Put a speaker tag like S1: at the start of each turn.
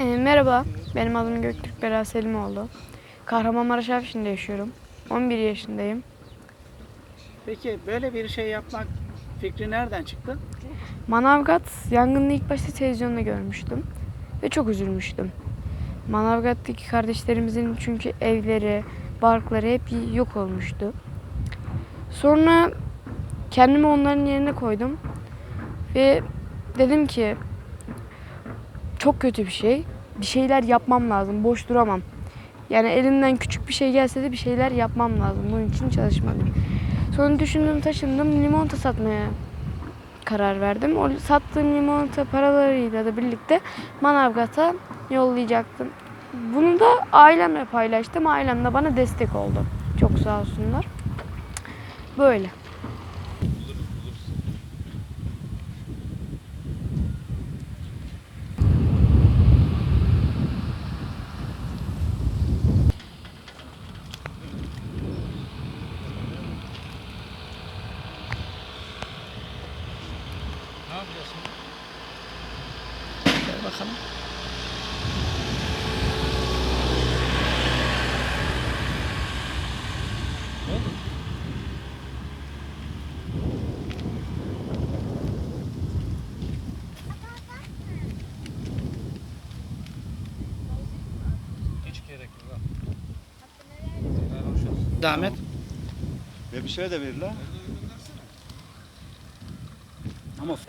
S1: E, merhaba, benim adım Göktürk Berat Selimoğlu. Kahramanmaraş Afşin'de yaşıyorum. 11 yaşındayım.
S2: Peki böyle bir şey yapmak fikri nereden çıktı?
S1: Manavgat yangını ilk başta televizyonda görmüştüm ve çok üzülmüştüm. Manavgat'taki kardeşlerimizin çünkü evleri, barkları hep yok olmuştu. Sonra kendimi onların yerine koydum ve dedim ki çok kötü bir şey. Bir şeyler yapmam lazım. Boş duramam. Yani elimden küçük bir şey gelse de bir şeyler yapmam lazım. Bunun için çalışmalıyım. Sonra düşündüm taşındım limonata satmaya karar verdim. O sattığım limonata paralarıyla da birlikte Manavgat'a yollayacaktım. Bunu da ailemle paylaştım. Ailem de bana destek oldu. Çok sağ olsunlar. Böyle.
S3: Helal hoş olsun.
S2: Devam et.
S4: Ve bir şey de ver
S2: Vamos.